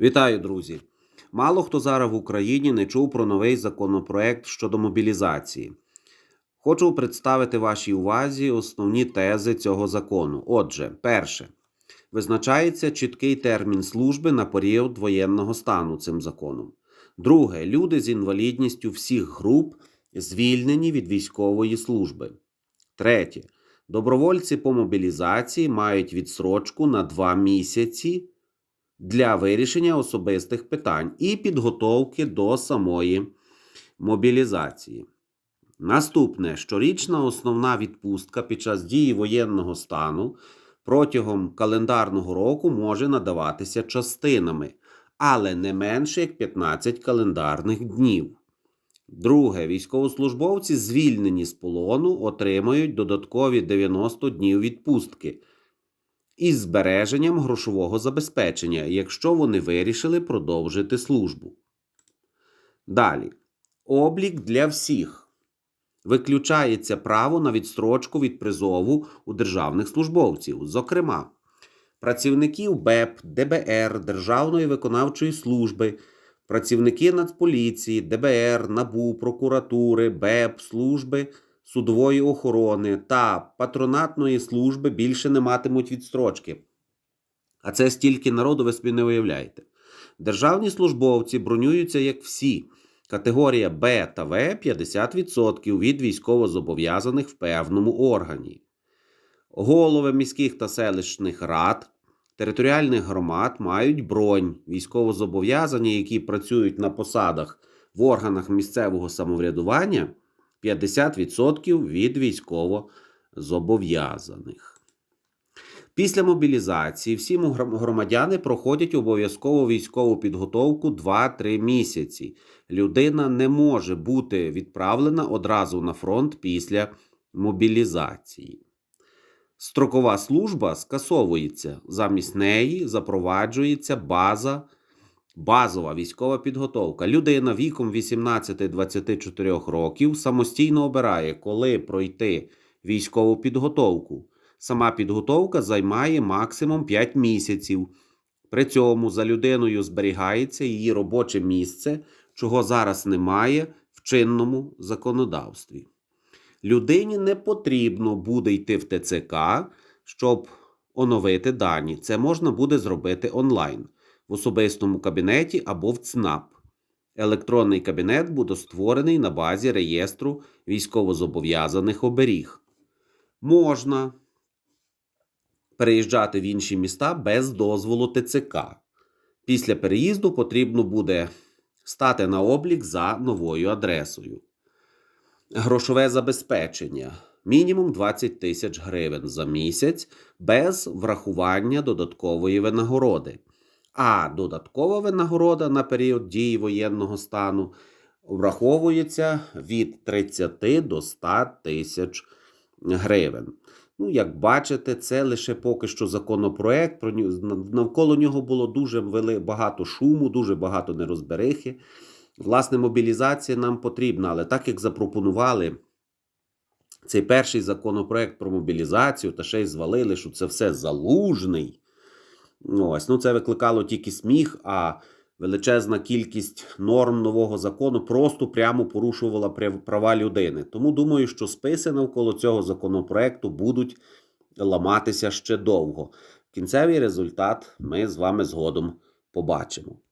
Вітаю, друзі! Мало хто зараз в Україні не чув про новий законопроект щодо мобілізації. Хочу представити вашій увазі основні тези цього закону. Отже, перше, визначається чіткий термін служби на період воєнного стану цим законом. Друге, люди з інвалідністю всіх груп звільнені від військової служби. Третє. Добровольці по мобілізації мають відсрочку на 2 місяці для вирішення особистих питань і підготовки до самої мобілізації. Наступне щорічна основна відпустка під час дії воєнного стану протягом календарного року може надаватися частинами, але не менше як 15 календарних днів. Друге, військовослужбовці, звільнені з полону, отримають додаткові 90 днів відпустки із збереженням грошового забезпечення, якщо вони вирішили продовжити службу. Далі. Облік для всіх. Виключається право на відстрочку від призову у державних службовців, зокрема, працівників БЕП, ДБР, Державної виконавчої служби, працівники Нацполіції, ДБР, НАБУ, прокуратури, БЕП, служби судової охорони та патронатної служби більше не матимуть відстрочки. А це стільки народу ви собі не уявляєте. Державні службовці бронюються як всі. Категорія Б та В 50% від військовозобов'язаних в певному органі. Голови міських та селищних рад, територіальних громад мають бронь військовозобов'язані, які працюють на посадах в органах місцевого самоврядування 50% від військовозобов'язаних. Після мобілізації всі громадяни проходять обов'язково військову підготовку 2-3 місяці. Людина не може бути відправлена одразу на фронт після мобілізації. Строкова служба скасовується. Замість неї запроваджується база, базова військова підготовка. Людина віком 18-24 років самостійно обирає, коли пройти військову підготовку. Сама підготовка займає максимум 5 місяців. При цьому за людиною зберігається її робоче місце, чого зараз немає в чинному законодавстві. Людині не потрібно буде йти в ТЦК, щоб оновити дані. Це можна буде зробити онлайн в особистому кабінеті або в ЦНАП. Електронний кабінет буде створений на базі реєстру військовозобов'язаних оберіг. Можна переїжджати в інші міста без дозволу ТЦК. Після переїзду потрібно буде стати на облік за новою адресою. Грошове забезпечення мінімум 20 тисяч гривень за місяць без врахування додаткової винагороди. А додаткова винагорода на період дії воєнного стану враховується від 30 до 100 тисяч гривень. Ну, як бачите, це лише поки що законопроект. Навколо нього було дуже багато шуму, дуже багато нерозберихи. Власне, мобілізація нам потрібна, але так як запропонували цей перший законопроект про мобілізацію, та ще й звалили, що це все залужний. Ось, ну це викликало тільки сміх, а величезна кількість норм нового закону просто прямо порушувала права людини. Тому думаю, що списи навколо цього законопроекту будуть ламатися ще довго. Кінцевий результат ми з вами згодом побачимо.